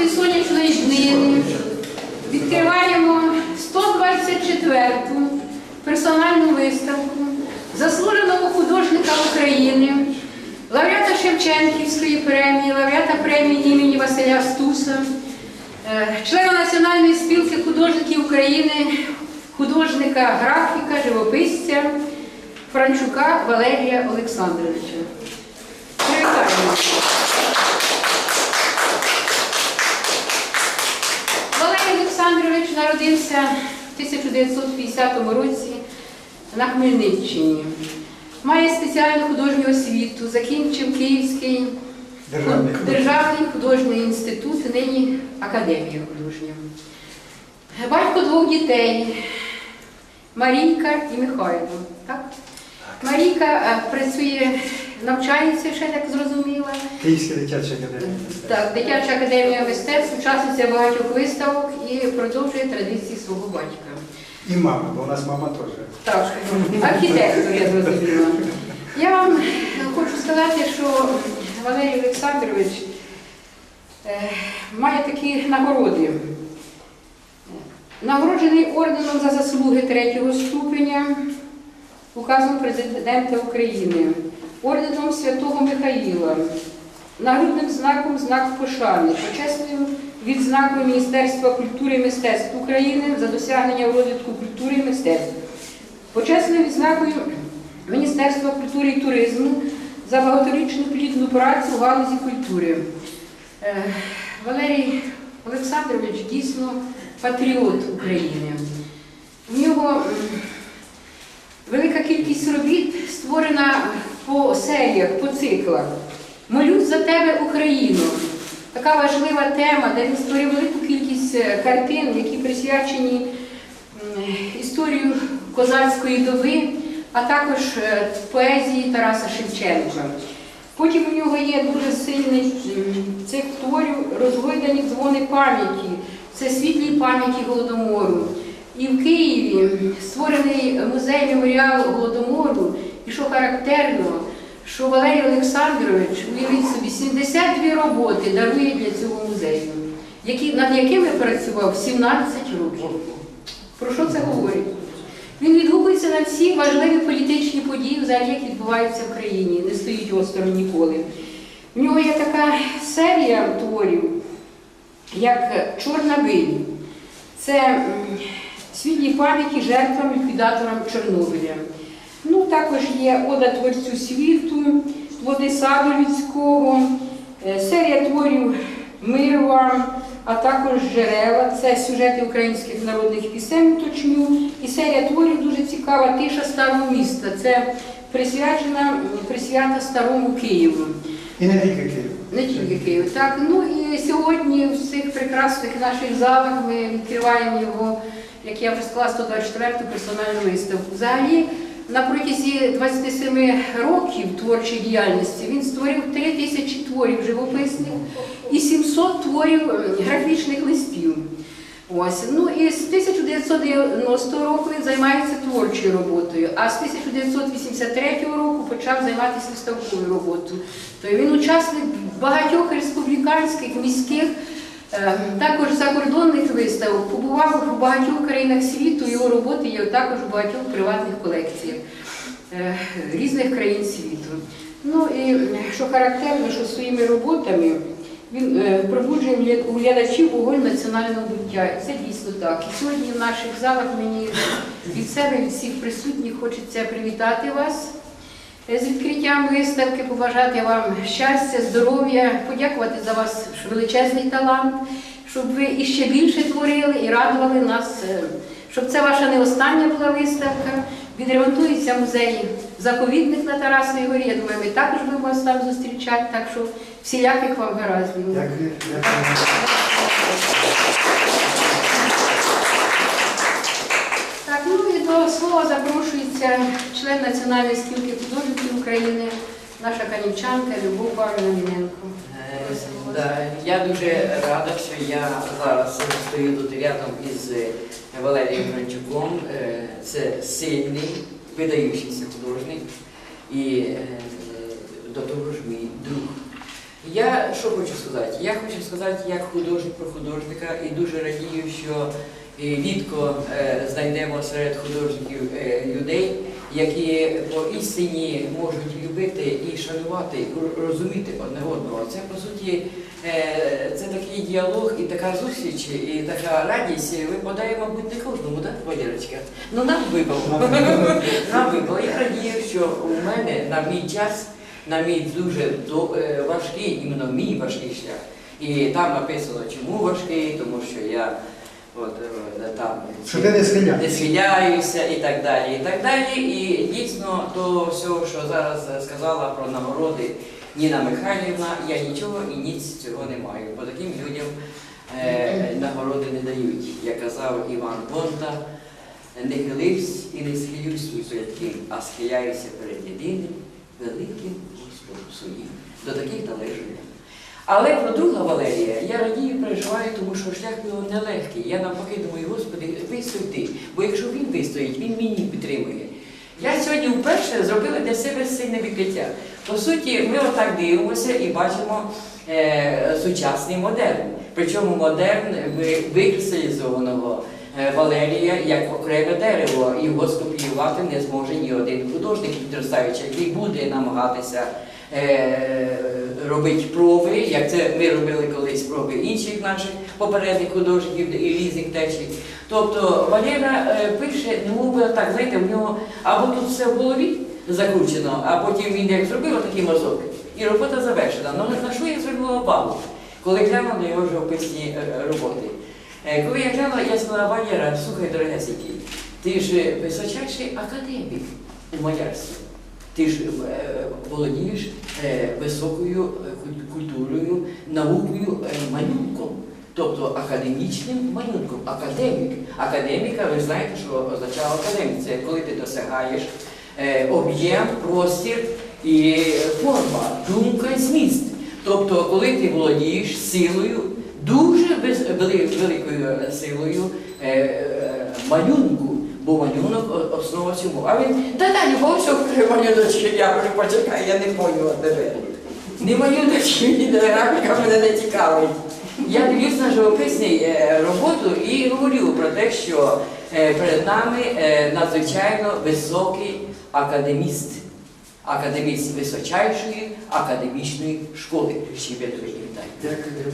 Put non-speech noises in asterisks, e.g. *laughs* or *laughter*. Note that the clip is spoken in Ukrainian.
нашої сонячної днини відкриваємо 124-ту персональну виставку заслуженого художника України, лауреата Шевченківської премії, лауреата премії імені Василя Стуса, е, члена Національної спілки художників України, художника, графіка, живописця Франчука Валерія Олександровича. Привітаємо. Валерій Олександрович народився в 1950 році на Хмельниччині. Має спеціальну художню освіту, закінчив Київський Державний державний художній інститут, нині Академія художня. Батько двох дітей Марійка і Михайло. Так? Марійка е, працює, навчається, ще так зрозуміла. Київська дитяча академія. Так, дитяча академія мистецтв, учасниця багатьох виставок і продовжує традиції свого батька. І мама, бо у нас мама теж. Так, архітектор, я зрозуміла. Я вам хочу сказати, що Валерій Олександрович е, має такі нагороди. Нагороджений орденом за заслуги третього ступеня, указом президента України, орденом Святого Михаїла, нагрудним знаком знак пошани, почесною відзнакою Міністерства культури і мистецтв України за досягнення в розвитку культури і мистецтв, почесною відзнакою Міністерства культури і туризму за багаторічну плідну працю в галузі культури. Е, Валерій Олександрович дійсно патріот України. В нього велика кількість робіт створена по серіях, по циклах. Молюсь за тебе, Україну. Така важлива тема, де він створив велику кількість е, картин, які присвячені історію козацької доби, а також е, поезії Тараса Шевченка. Потім у нього є дуже сильний цих творів розгойдані дзвони пам'яті. Це світлі пам'яті Голодомору. І в Києві створений музей меморіал Голодомору, і що характерно, що Валерій Олександрович, уявіть собі, 72 роботи дарує для цього музею, над якими працював 17 років. Про що це говорить? Він відгукується на всі важливі політичні події, взагалі, які відбуваються в країні, не стоїть осторонь ніколи. В нього є така серія творів, як Чорна биль. Це світлі пам'яті жертвам ліквідаторам Чорнобиля. Також є Ода творцю світу, Води саду людського, е, серія творів Мир вам, а також джерела. Це сюжети українських народних пісень уточню. І серія творів дуже цікава Тиша старого міста. Це присвячена присвята старому Києву. І не тільки Київ. Не тільки Київ. Так, ну і сьогодні в цих прекрасних наших залах ми відкриваємо його, як я вже сказала, 124-ту персональну виставку. Взагалі, на протязі 27 років творчої діяльності він створив 3 тисячі творів живописних і 700 творів ем, графічних листів. Ось. Ну і з 1990 року він займається творчою роботою, а з 1983 року почав займатися виставковою роботою. Тобто він учасник багатьох республіканських, міських, е, також закордонних виставок, побував у багатьох країнах світу, його роботи є також у багатьох приватних колекціях е, різних країн світу. Ну і е, що характерно, що своїми роботами він е, пробуджує у глядачів вогонь національного буття. І Це дійсно так. І сьогодні в наших залах мені від себе, від всіх присутніх хочеться привітати вас е, з відкриттям виставки, побажати вам щастя, здоров'я, подякувати за ваш величезний талант, щоб ви іще більше творили і радували нас, е, щоб це ваша не остання була виставка. Відремонтується музей заповідник на Тарасовій горі. Я думаю, ми також будемо вас там зустрічати, так що всіляких вам гараздів. Дякую. Так, ну і до слова запрошується член Національної спілки художників України, наша канівчанка Любов Міненко. Е. Да, я дуже рада, що я зараз стою тут рядом із е, Валерієм Гранчуком. Е, Це сильний, видаючийся художник і до того ж мій друг. Я що хочу сказати? Я хочу сказати як художник про художника і дуже радію, що рідко знайдемо серед художників людей, які по істині можуть любити і шанувати, і розуміти одне одного. Це по суті е, це такий діалог і така зустріч, і така радість випадає, мабуть, не кожному, так, Валерочка? Ну нам випало. *laughs* Нам випало. Я радію, що у мене на мій час на мій дуже е, важкий, іменно мій важкий шлях. І там написано, чому важкий, тому що я от, е, там Що ти не схиляюся і так далі. І так далі. І дійсно до всього, що зараз сказала про нагороди Ніна Михайлівна, я нічого і ніц цього не маю. Бо таким людям е, нагороди не дають. Як казав Іван Бонта, не хилився і не схилюсь перед ким, а схиляюся перед єдиним великим Господом своїм. До таких належу я. Але про друга Валерія я радію, переживаю, тому що шлях його нелегкий. Я навпаки думаю, Господи, вистої ти. Бо якщо він вистоїть, він мені підтримує. Я сьогодні вперше зробила для себе сильне відкриття. По суті, ми отак дивимося і бачимо е, сучасний модерн. Причому модерн ви- викристалізованого е, Валерія як окреме дерево. Його скопіювати не зможе ні один художник підростаючий, який буде намагатися робити проби, як це ми робили колись проби інших наших попередніх художників і різних течій. Тобто Валера е, пише, ну так, знаєте, в нього або тут все в голові закручено, а потім він як зробив такий мазок, і робота завершена. Ну на що я зробила балу, коли глянула на його живописні е, роботи? Е, Коли я глянула, я сказала, Валера, слухай, дорогесенький, ти ж височайший академік у малярстві. Ти ж е, володієш е, високою е, культурою, наукою, малюнком, тобто академічним малюнком. Академік. Академіка, ви знаєте, що означає академік. Це коли ти досягаєш об'єм, простір і форма, думка і зміст. Тобто, коли ти володієш силою, дуже великою силою малюнку. Бо малюнок основа всьому. А він, та та любов все вкриє малюночки, я говорю, почекай, я не поняла тебе. Не малюночки, ні графіка мене не цікавить. Я дивлюсь на живописні е, роботу і говорю про те, що е, перед нами е, надзвичайно високий академіст. Академіст височайшої академічної школи. Ще. Дякую.